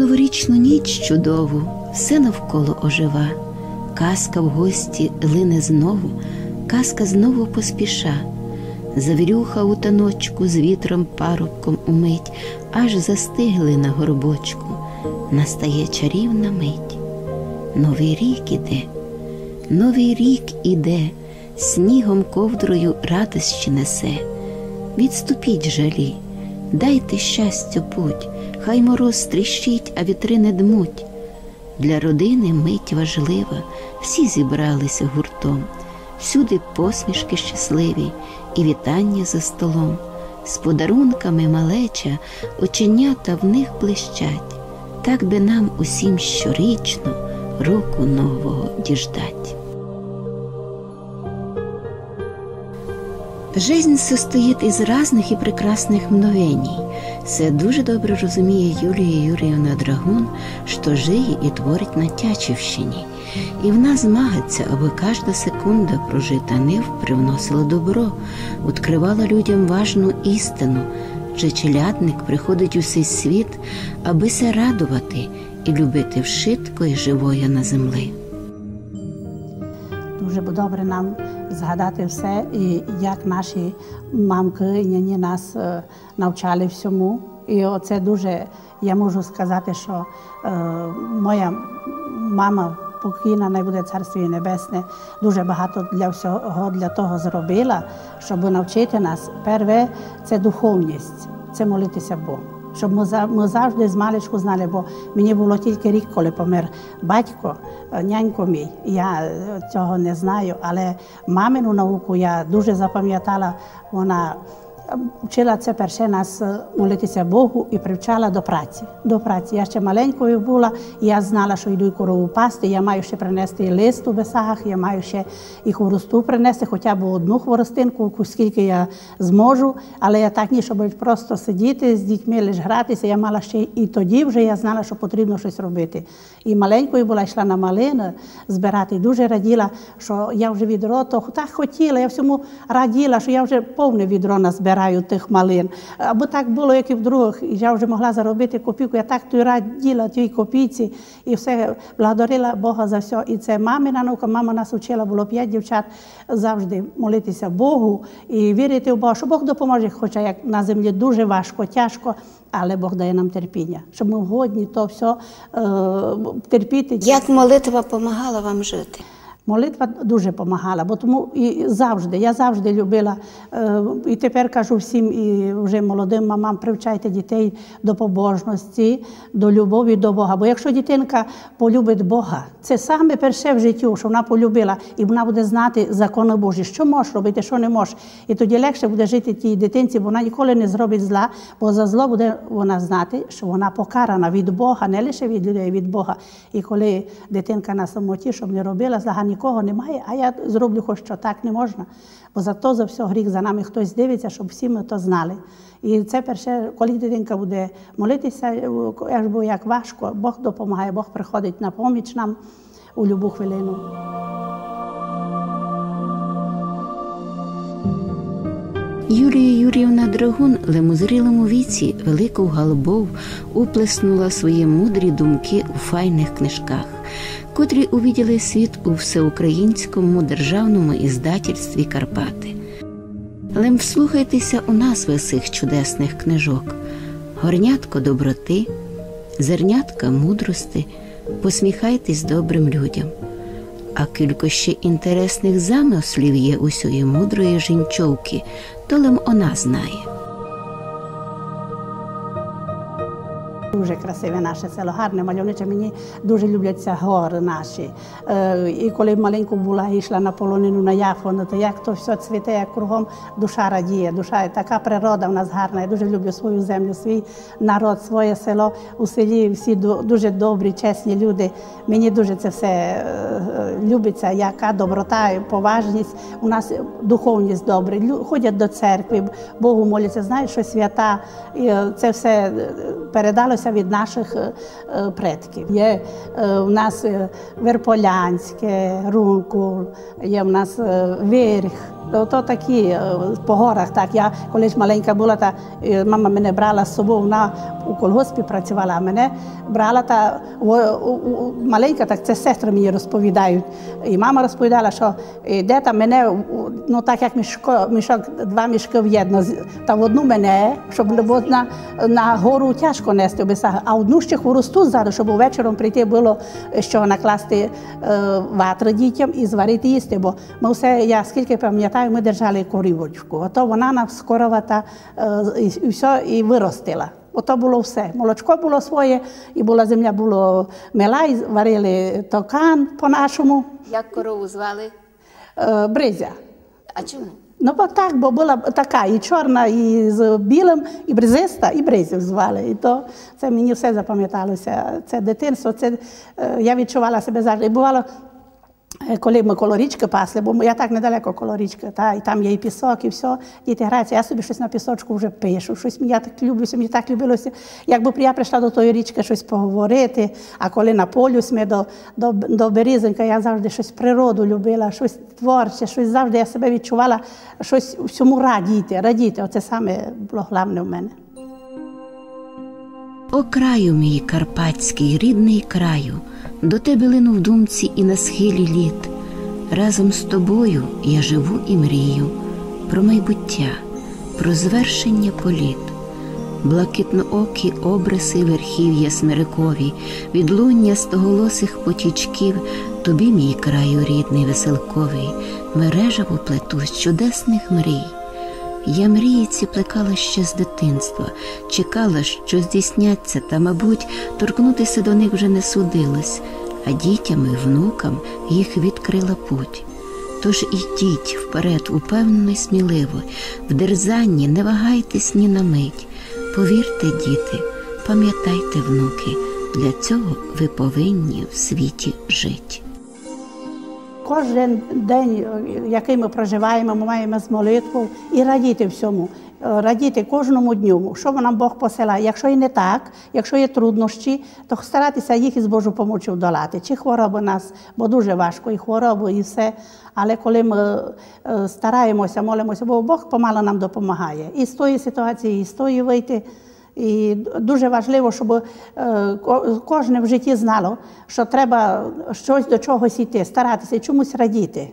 новорічну ніч чудову, все навколо ожива, казка в гості лине знову, казка знову поспіша, завірюха у таночку з вітром парубком умить, аж застигли на горбочку, настає чарівна мить. Новий рік іде, новий рік іде, снігом ковдрою радощі несе. Відступіть жалі, дайте щастя путь, хай мороз тріщить, а вітри не дмуть. Для родини мить важлива, всі зібралися гуртом, всюди посмішки щасливі і вітання за столом, з подарунками малеча, оченята в них блищать, так би нам усім щорічно року нового діждать. Жизнь состоїть із разних і прекрасних мгновений. Це дуже добре розуміє Юлія Юріївна Драгун, що жиє і творить на Тячівщині. І вона змагається, аби кожна секунда прожита нив привносила добро, відкривала людям важну істину, що челядник приходить у цей світ, аби се радувати і любити вшитко і живоє на землі. Дуже добре нам згадати все, і як наші мамки і няні нас е, навчали всьому. І оце дуже, я можу сказати, що е, моя мама покійна, най буде царство небесне, дуже багато для всього для того зробила, щоб навчити нас. Перше це духовність, це молитися Богу. Щоб ми ми завжди з маличку знали, бо мені було тільки рік, коли помер батько, нянько мій. Я цього не знаю, але мамину науку я дуже запам'ятала. Вона вчила це перше нас молитися Богу і привчала до праці. До праці. Я ще маленькою була, я знала, що йду корову пасти. Я маю ще принести лист у бесагах, я маю ще і хворосту принести, хоча б одну хворостинку, скільки я зможу. Але я так ні, щоб просто сидіти з дітьми, лише гратися. Я мала ще і тоді вже я знала, що потрібно щось робити. І маленькою була йшла на малини збирати. Дуже раділа, що я вже відро, то так хотіла, я всьому раділа, що я вже повне відро назбираю тих малин. Аби так було, як і в других, і я вже могла заробити копійку. Я так той раділа тій копійці і все благодарила Бога за все. І це мамина наука. Мама нас учила, було п'ять дівчат завжди молитися Богу і вірити в Бога, що Бог допоможе, хоча як на землі дуже важко, тяжко. Але Бог дає нам терпіння, щоб ми годні то все е, терпіти. Як молитва допомагала вам жити? Молитва дуже допомагала, бо тому і завжди, я завжди любила, е, і тепер кажу всім, і вже молодим мамам, привчайте дітей до побожності, до любові до Бога. Бо якщо дитинка полюбить Бога, це саме перше в житті, що вона полюбила, і вона буде знати закони Божі, що можеш робити, що не можеш. І тоді легше буде жити тій дитинці, бо вона ніколи не зробить зла, бо за зло буде вона знати, що вона покарана від Бога, не лише від людей, від Бога. І коли дитинка на самоті, щоб не робила зла, нікого немає, а я зроблю хоч що так не можна. Бо за то за все гріх за нами хтось дивиться, щоб всі ми то знали. І це перше, коли дитинка буде молитися, бо як важко, Бог допомагає, Бог приходить на поміч нам у любу хвилину. Юлія Юріївна Драгун лемузрілому віці велику галбов уплеснула свої мудрі думки у файних книжках, котрі увіділи світ у всеукраїнському державному іздательстві Карпати. Лем вслухайтеся у назви цих чудесних книжок: горнятко доброти, зернятка мудрости, посміхайтесь добрим людям. А кілько ще інтересних замислів є усьої мудрої жінчовки, то лим вона знає. Дуже красиве наше село, гарне, мальовниче. Мені дуже любляться гори наші. Е, і коли маленьку була, йшла на полонину на Яфону, то як то все цвіте, як кругом душа радіє, душа така природа в нас гарна. Я дуже люблю свою землю, свій народ, своє село. У селі всі дуже добрі, чесні люди. Мені дуже це все е, любиться, яка доброта, поважність. У нас духовність добра. Ходять до церкви, Богу моляться, знають, що свята. І Це все передалося трималися від наших е, е, предків. Є е, у нас е, Верполянське, Рункул, є в нас Вирх. То, такі по горах. Так я колись маленька була, та мама мене брала з собою. Вона у колгоспі працювала, а мене брала та маленька, так це сестри мені розповідають. І мама розповідала, що де там мене, ну так як мішко, мішок, два мішки в'єдно, з- та в одну мене, щоб було на, на гору тяжко нести обіса, а одну ще хворосту ззаду, щоб вечором прийти було що накласти е, ватри дітям і зварити їсти. Бо ми все, я скільки пам'ятаю, ми держали корівочку. Ото вона нам скоро та, е, і, все і виростила. Ото було все. Молочко було своє, і була земля, було мела, і варили токан по-нашому, Як корову звали? е, бризя. А чому? Ну, бо так, бо була така і чорна, і з білим, і бризиста, і бризів звали. І то це мені все запам'яталося. Це дитинство, це е, я відчувала себе завжди. І бувало, коли ми коло річки пасли, бо я так недалеко коло річки, та, і там є і пісок, і все, діти граються. Я собі щось на пісочку вже пишу, щось я так люблюся, мені так любилося. Якби я прийшла до тої річки щось поговорити, а коли на полю ми до, до, до Берізенька, я завжди щось природу любила, щось творче, щось завжди я себе відчувала, щось всьому радіти, радіти. Оце саме було головне в мене. О краю мій карпатський, рідний краю, до тебе лину в думці і на схилі літ. Разом з тобою я живу і мрію про майбуття, про звершення політ, блакитноокі обриси верхів'я смирикові, відлуння стоголосих потічків, тобі, мій краю рідний, веселковий, мережево плету з чудесних мрій. Я мрії ці плекала ще з дитинства, чекала, що здійсняться, та, мабуть, торкнутися до них вже не судилось, а дітям і внукам їх відкрила путь. Тож ідіть вперед, упевнено й сміливо, в дерзанні не вагайтесь ні на мить. Повірте, діти, пам'ятайте, внуки, для цього ви повинні в світі жити. Кожен день, який ми проживаємо, ми маємо з молитвою і радіти всьому, е, радіти кожному дню, що нам Бог посилає. Якщо і не так, якщо є труднощі, то старатися їх із Божою помочі долати. Чи хвороби нас, бо дуже важко, і хвороби, і все. Але коли ми е, стараємося, молимося, бо Бог помало нам допомагає. І з тої ситуації, і з тої вийти. І дуже важливо, щоб е, кожне в житті знало, що треба щось до чогось йти, старатися чомусь радіти,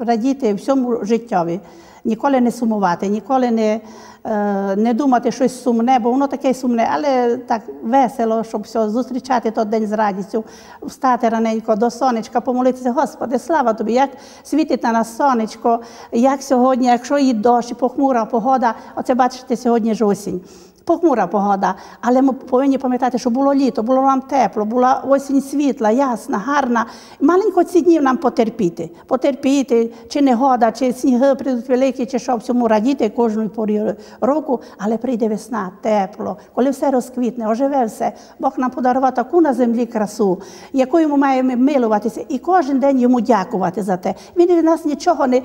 радіти всьому життєві, ніколи не сумувати, ніколи не, е, не думати щось сумне, бо воно таке сумне, але так весело, щоб все, зустрічати той день з радістю, встати раненько до сонечка, помолитися, Господи, слава тобі, як світить на нас сонечко, як сьогодні, якщо і дощ, похмура погода, оце бачите, сьогодні ж осінь. Похмура погода, але ми повинні пам'ятати, що було літо, було нам тепло, була осінь світла, ясна, гарна. Маленько ці дні нам потерпіти. Потерпіти, чи негода, чи сніги прийдуть великі, чи що всьому радіти кожної порі року, але прийде весна, тепло, коли все розквітне, оживе все. Бог нам подарував таку на землі красу, якою ми маємо милуватися, і кожен день йому дякувати за те. Він від нас нічого не,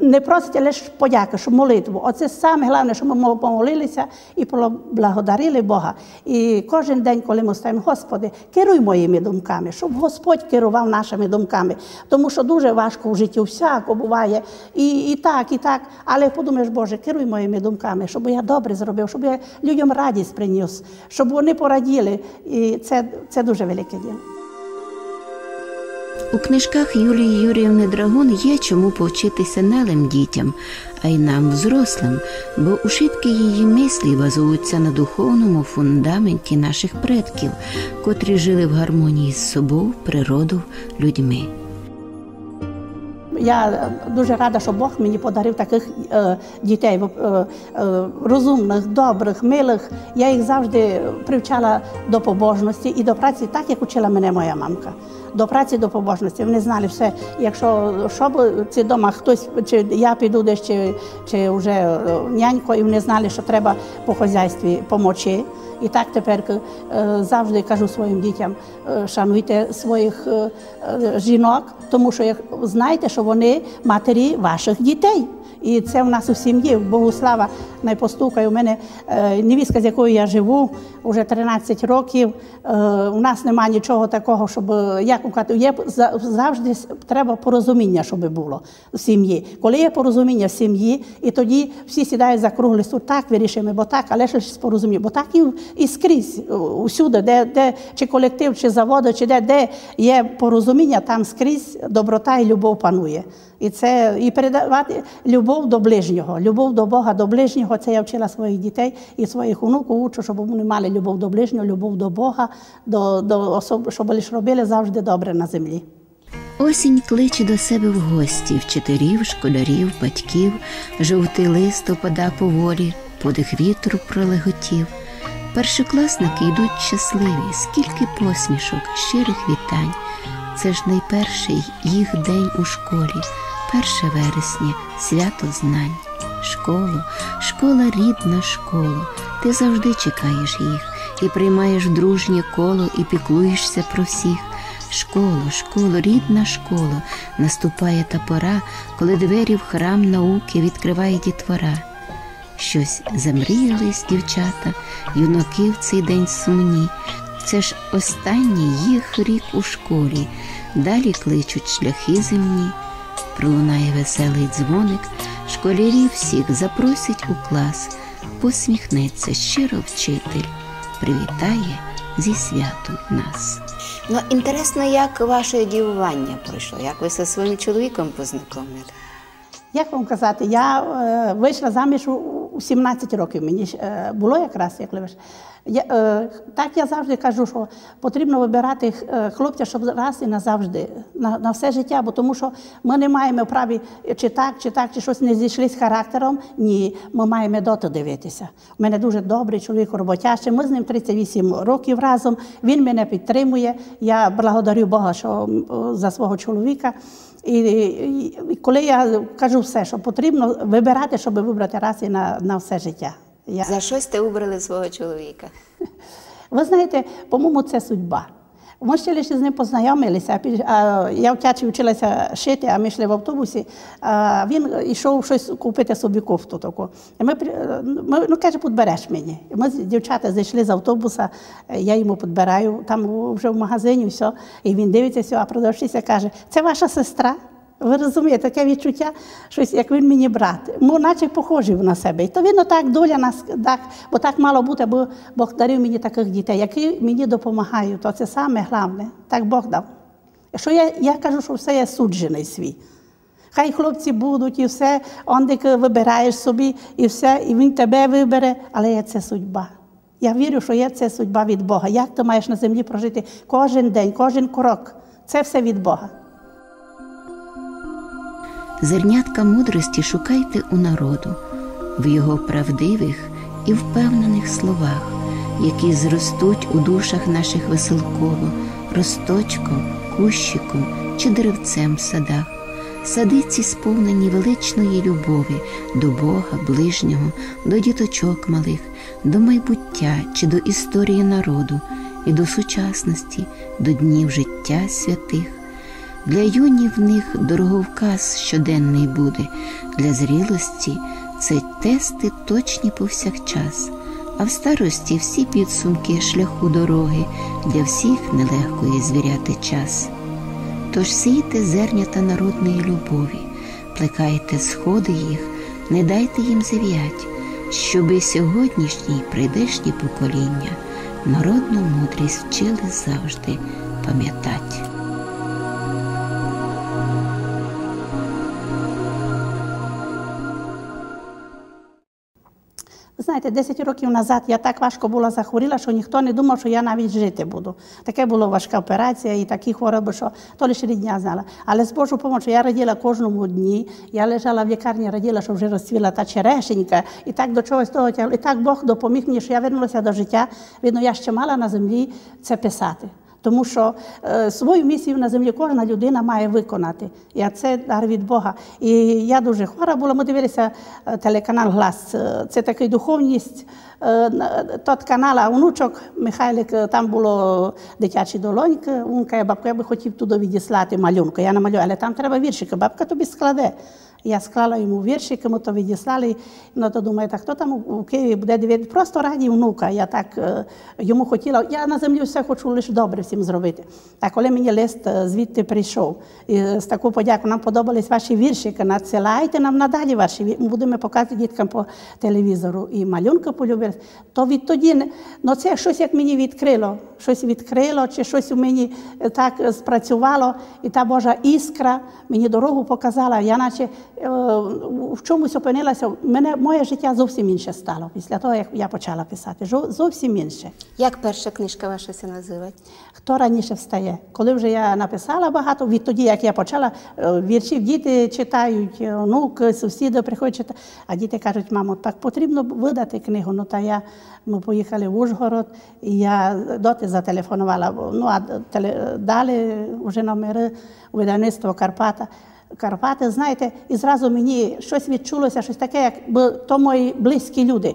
не просить, а лише подяки, що молитву. Оце саме головне, що ми помолилися і благодарили Бога. І кожен день, коли ми стаємо, Господи, керуй моїми думками, щоб Господь керував нашими думками. Тому що дуже важко в житті всяко буває. І, і так, і так. Але подумаєш, Боже, керуй моїми думками, щоб я добре зробив, щоб я людям радість приніс, щоб вони пораділи. І це, це дуже велике діло. У книжках Юлії Юріївни Драгун є чому повчитися не лим дітям, а й нам, взрослим, бо ушитки її мислі базуються на духовному фундаменті наших предків, котрі жили в гармонії з собою, природою, людьми. Я дуже рада, що Бог мені подарив таких е, дітей е, е, розумних, добрих, милих. Я їх завжди привчала до побожності і до праці, так як учила мене моя мамка. До праці, до побожності. Вони знали все. Якщо що ці дома хтось, чи я піду десь, чи, чи вже е, нянько, і вони знали, що треба по хазяйстві помочі. І так тепер е, завжди кажу своїм дітям: е, шануйте своїх жінок, тому що як знаєте, що вони матері ваших дітей. І це в нас у сім'ї. Богослава найпостукає. У мене е, невістка, з якою я живу вже 13 років. Е, у нас немає нічого такого, щоб як казати, є за- завжди треба порозуміння, щоб було в сім'ї. Коли є порозуміння в сім'ї, і тоді всі сідають за круглий стол, так вирішуємо, бо так, але ж з порозумінням. Бо так і, і скрізь, усюди, де, де чи колектив, чи заводи, чи де, де є порозуміння, там скрізь доброта і любов панує. І це і передавати любов до ближнього, любов до Бога, до ближнього. Це я вчила своїх дітей і своїх онуків учу, щоб вони мали любов до ближнього, любов до Бога, до, до особ, щоб лише робили завжди добре на землі. Осінь кличе до себе в гості вчителів, школярів, батьків, жовтий лист опада поволі, подих вітру пролеготів. Першокласники йдуть щасливі, скільки посмішок, щирих вітань. Це ж найперший їх день у школі, перше вересня, свято знань. Школу, школа рідна школа, ти завжди чекаєш їх і приймаєш дружнє коло і піклуєшся про всіх. Школо, школо, рідна школа, наступає та пора, коли двері в храм науки відкриває дітвора. Щось замріялись дівчата, юнаки в цей день сумні. Це ж останній їх рік у школі, далі кличуть шляхи земні. Пролунає веселий дзвоник, школярів всіх запросять у клас, посміхнеться щиро вчитель, привітає зі святом нас. Ну, інтересно, як ваше дівування пройшло, як ви зі своїм чоловіком познайомили? Як вам казати, я е, вийшла заміж у, у 17 років. Мені е, було якраз, як левиш. Я, е, так я завжди кажу, що потрібно вибирати е, хлопця, щоб раз і назавжди, на, на все життя, бо тому що ми не маємо праві чи так, чи так, чи щось не зійшли з характером. Ні, ми маємо доти дивитися. У мене дуже добрий чоловік, роботящий. Ми з ним 38 років разом. Він мене підтримує. Я благодарю Бога, що за свого чоловіка. І, і, і коли я кажу все, що потрібно вибирати, щоб вибрати раз і на, на все життя. Я, За щось ти вибрали свого чоловіка? ви знаєте, по-моєму, це судьба. Ми ще лише з ним познайомилися. Я в тячі вчилася шити, а ми йшли в автобусі. Він йшов щось купити собі кофту таку. І ми, ми ну каже, підбереш мені. І Ми дівчата зайшли з автобуса, я йому підбираю, там вже в магазині все. І він дивиться, все, а продавщиця каже, це ваша сестра. Ви розумієте, таке відчуття, щось, як він мені брат. Ми наче похожі на себе. І то видно, так доля нас, так, бо так мало бути, бо Бог дарив мені таких дітей, які мені допомагають. То це саме головне. Так Бог дав. Що я, я кажу, що все є суджений свій. Хай хлопці будуть і все, он вибираєш собі, і все, і він тебе вибере, але є це судьба. Я вірю, що є це судьба від Бога. Як ти маєш на землі прожити кожен день, кожен крок. Це все від Бога. Зернятка мудрості шукайте у народу, в його правдивих і впевнених словах, які зростуть у душах наших веселково, росточком, кущиком чи деревцем в садах. Сади ці сповнені величної любові до Бога, ближнього, до діточок малих, до майбуття чи до історії народу, і до сучасності, до днів життя святих. Для юнів них дороговказ щоденний буде, для зрілості це тести точні повсякчас, а в старості всі підсумки шляху дороги для всіх нелегко є звіряти час. Тож сійте зернята народної любові, плекайте сходи їх, не дайте їм зав'ять, щоби сьогоднішні прийдешні покоління народну мудрість вчили завжди пам'ятать. Знаєте, 10 років назад я так важко була захворіла, що ніхто не думав, що я навіть жити буду. Таке була важка операція і такі хвороби, що то лише рідня знала. Але з Божою допомогою я раділа кожному дні. Я лежала в лікарні, раділа, що вже розцвіла та черешенька, і так до чогось того тягла. І так Бог допоміг мені, що я вернулася до життя. Видно, я ще мала на землі це писати. Тому що е, свою місію на землі кожна людина має виконати. І це дар від Бога. І я дуже хвора була. Ми дивилися е, телеканал Глас. Е, Це такий духовність. Е, Тот канал, а внучок Михайлик, там було дитячі долоньки. Він каже, бабка, я би хотів туди відіслати малюнку. Я намалюю, але там треба віршики. Бабка тобі складе. Я склала йому віршики, ми то відіслали. Ну то думаю, так хто там у Києві буде дивитися? Просто раді внука. Я так е, йому хотіла. Я на землі все хочу лише добре всім зробити. А коли мені лист е, звідти прийшов, і е, з таку подяку нам подобались ваші віршики, надсилайте нам надалі ваші Ми будемо показувати діткам по телевізору. І малюнка полюбилась. То відтоді ну це щось як мені відкрило. Щось відкрило, чи щось у мені так спрацювало, і та Божа іскра мені дорогу показала. Я наче в чомусь опинилася. Мене моє життя зовсім інше стало після того, як я почала писати. Зовсім інше. Як перша книжка ваша се називає? Хто раніше встає? Коли вже я написала багато, відтоді, як я почала, е, віршів діти читають, е, онуки, сусіди приходять читати. А діти кажуть, мамо, так потрібно видати книгу. Ну та я ми поїхали в Ужгород, і я доти зателефонувала. Ну а теле, далі вже номери видавництво Карпата. Карпати, знаєте, і зразу мені щось відчулося, щось таке, як бо то мої близькі люди.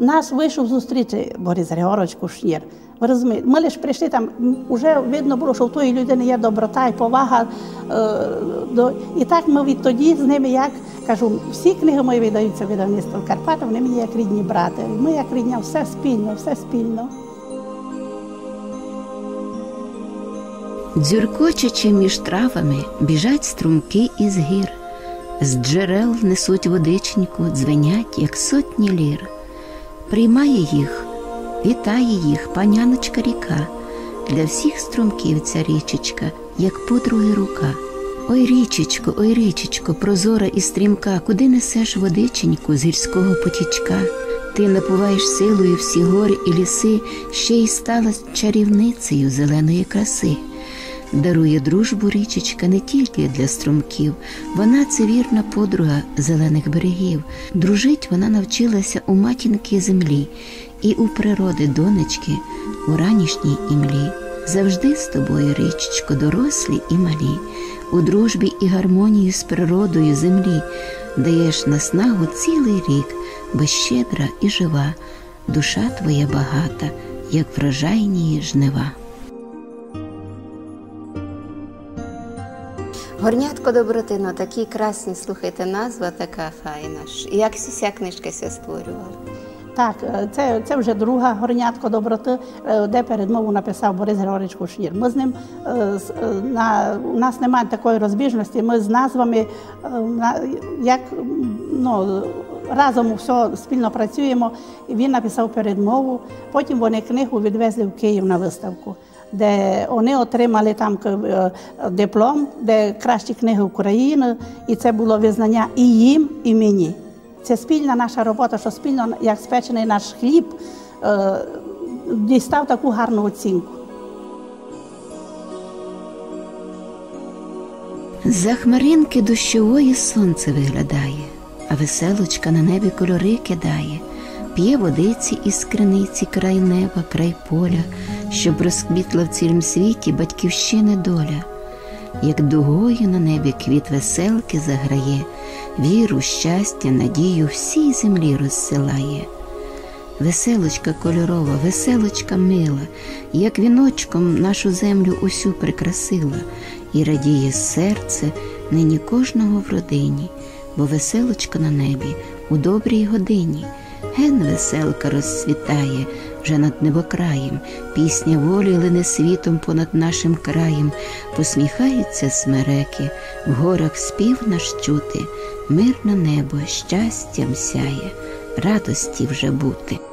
Нас вийшов зустріти Борис Григорович Кушнір. Ви розумієте, ми лише прийшли там, вже видно було, що в тої людини є доброта і повага. Е. І так ми відтоді з ними, як кажу, всі книги мої видаються видавництвом Карпата, вони мені як рідні брати. Ми як рідня, все спільно, все спільно. Дзюркочучи між травами, біжать струмки із гір, з джерел несуть водиченьку, дзвенять, як сотні лір. Приймає їх, вітає їх паняночка ріка, для всіх струмків ця річечка, як подруги рука. Ой, річечко, ой, річечко, прозора і стрімка, куди несеш водиченьку з гірського потічка? Ти напуваєш силою всі гори і ліси, ще й стала чарівницею зеленої краси. Дарує дружбу річечка не тільки для струмків, вона це вірна подруга зелених берегів. Дружить вона навчилася у матінки землі і у природи донечки у ранішній імлі. Завжди з тобою, річечко, дорослі і малі, у дружбі і гармонії з природою землі, даєш наснагу цілий рік, бо щедра і жива, душа твоя багата, як врожайні жнива. Горнятко добротино, такі красні, слухайте, назва така файна. Як ця книжка ся створювала? Так, е, це, це вже друга горнятко доброти, е, де передмову написав Борис Григорович Кушнір. Ми з ним е, на у нас немає такої розбіжності. Ми з назвами на- як ну, разом все спільно працюємо. Він написав передмову. Потім вони книгу відвезли в Київ на виставку. Де вони отримали там диплом, де кращі книги України, і це було визнання і їм, і мені. Це спільна наша робота, що спільно, як спечений наш хліб, дістав таку гарну оцінку. За хмаринки дощової сонце виглядає, а веселочка на небі кольори кидає, п'є водиці із криниці край неба, край поля, щоб розквітла в цілім світі батьківщини доля, як дугою на небі квіт веселки заграє, віру, щастя, надію всій землі розсилає. Веселочка кольорова, веселочка мила, як віночком нашу землю усю прикрасила, і радіє серце нині кожного в родині, бо веселочка на небі у добрій годині. Ген веселка розцвітає вже над небокраєм, пісня волі лине світом понад нашим краєм, посміхаються смереки, в горах спів наш чути, мирне небо щастям сяє, радості вже бути.